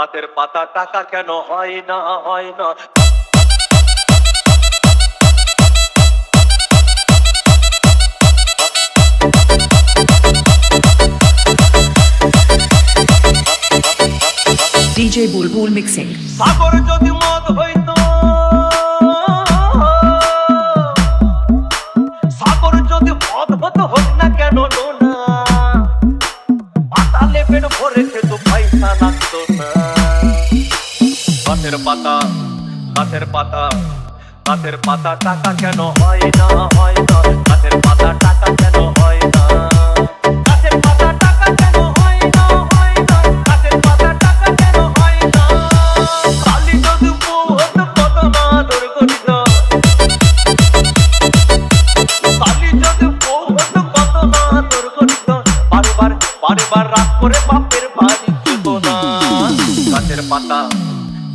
গাছের পাতা টাকা কেন হয় না হয় না DJ Bulbul Mixing. সাগর যদি মদ হইতো সাগর যদি মদ হতো হোক না কেন নোনা গাছের পাতা গাছের পাতা গাছের পাতা টাকা কেন হয় না হয় না? গাছের পাতা টাকা কেন হয় না? বারবার রাগ করে বাপের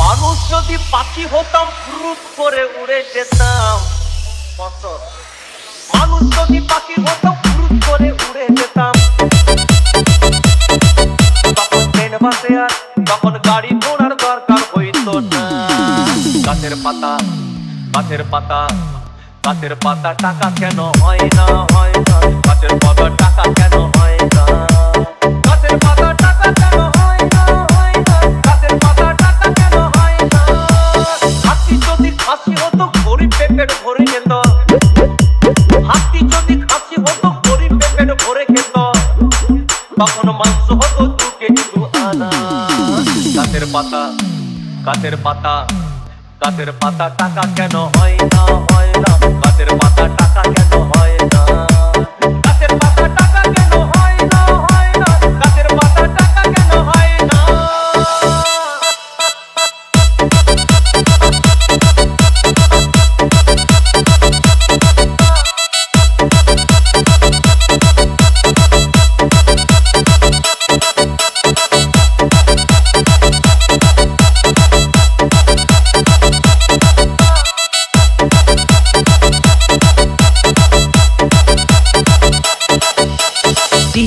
মানুষ যদি পাখি হতাম ফুরুত করে উড়ে যেতাম। মানুষ যদি পাখি হতাম ফুরুত করে উড়ে যেতাম। তখন ট্রেন, বাসে আর তখন গাড়ি ঘোড়ার দরকার হইতো না। গাছের পাতা গাছের পাতা গাছের পাতা টাকা কেন হয় না হয় না। গাছের পাতা টাকা কেন হয় তখন মাংস হতো আনা। গাছের পাতা গাছের পাতা গাছের পাতা টাকা কেন হয় না হয় না। গাছের পাতা টাকা কেন হয় না?